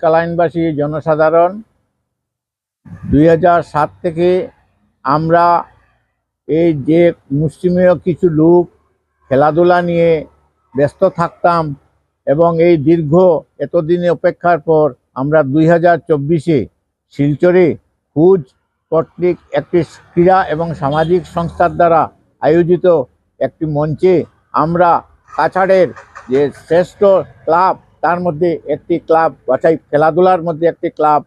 কালাইনবাসী জনসাধারণ, দুই সাত থেকে আমরা এই যে মুসলিমীয় কিছু লোক খেলাধুলা নিয়ে ব্যস্ত থাকতাম এবং এই দীর্ঘ এতদিনে অপেক্ষার পর আমরা দুই হাজার চব্বিশে শিলচরে খুজ কর্তৃক একটি ক্রীড়া এবং সামাজিক সংস্থার দ্বারা আয়োজিত একটি মঞ্চে আমরা কাছাড়ের যে শ্রেষ্ঠ ক্লাব তার মধ্যে একটি ক্লাব বাছাই, খেলাধুলার মধ্যে একটি ক্লাব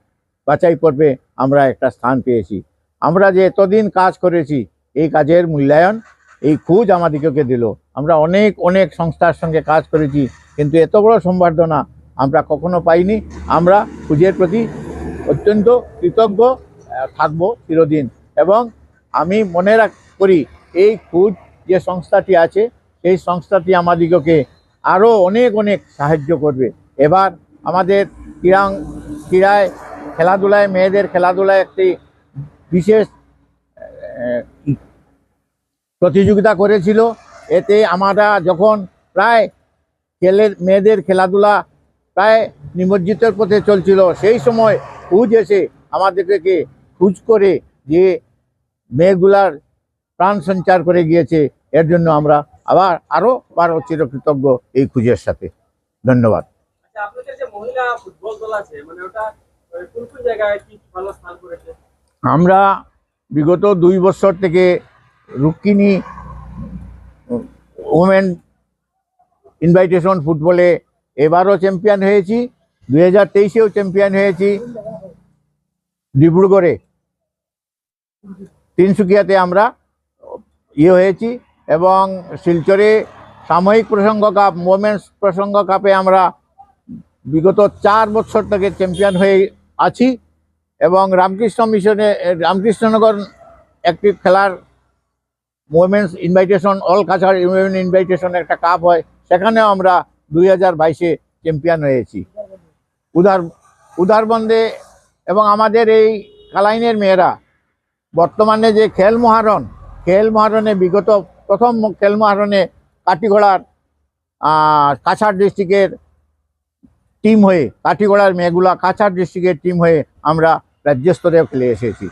বাছাই পর্বে আমরা একটা স্থান পেয়েছি। আমরা যে এতদিন কাজ করেছি, এই কাজের মূল্যায়ন, এই খুঁজ আমাদিগকে দিল। আমরা অনেক অনেক সংস্থার সঙ্গে কাজ করেছি, কিন্তু এত বড় সম্বর্ধনা আমরা কখনো পাইনি। আমরা খুঁজের প্রতি অত্যন্ত কৃতজ্ঞ থাকব চিরদিন। এবং আমি মনে রাখ, করি, এই খুঁজ যে সংস্থাটি আছে, সেই সংস্থাটি আমাদিগকে আরও অনেক অনেক সাহায্য করবে। এবার আমাদের ক্রীড়া ক্রীড়ায় খেলাধুলায়, মেয়েদের খেলাধুলায় একটি বিশেষ প্রতিযোগিতা করেছিল। এতে আমরা যখন প্রায় ছেলের, মেয়েদের খেলাধুলা প্রায় নিমজ্জিতের পথে চলছিল, সেই সময় খুঁজ এসে আমাদেরকে খুঁজ করে যে মেয়েগুলার প্রাণ সঞ্চার করে গিয়েছে, এর জন্য আমরা আবার আরও বারো চিরকৃতজ্ঞ এই খুঁজের সাথে। ধন্যবাদ। আচ্ছা মানে আমরা বিগত দুই বছর থেকে রুক্মিণী ওমেন ইনভাইটেশন ফুটবলে এবারও চ্যাম্পিয়ন হয়েছি দুই হাজার তেইশেও চ্যাম্পিয়ন হয়েছি ডিব্রুগড়ে। তিনসুকিয়াতে আমরা ইয়ে হয়েছি এবং শিলচরে সাময়িক প্রসঙ্গ কাপ মোমেন্টস প্রসঙ্গ কাপে আমরা বিগত চার বছর থেকে চ্যাম্পিয়ন হয়ে আছি এবং রামকৃষ্ণ মিশনে, রামকৃষ্ণনগর একটি খেলার women's invitation all Cachar women invitation একটা কাপ হয়। সেখানেও আমরা দুই হাজার বাইশে চ্যাম্পিয়ন হয়েছি। উদার, উদারবন্দে এবং আমাদের এই কালাইনের মেয়েরা, বর্তমানে যে খেল মহারণ, খেল মহারণে বিগত প্রথম খেল কাটিঘোড়ার কাছাড় ডিস্ট্রিক্টের টিম হয়ে কাঠিগড়ার মেয়েগুলা কাছাড় ডিস্ট্রিক্টের টিম হয়ে আমরা রাজ্য স্তরেও খেলে এসেছি।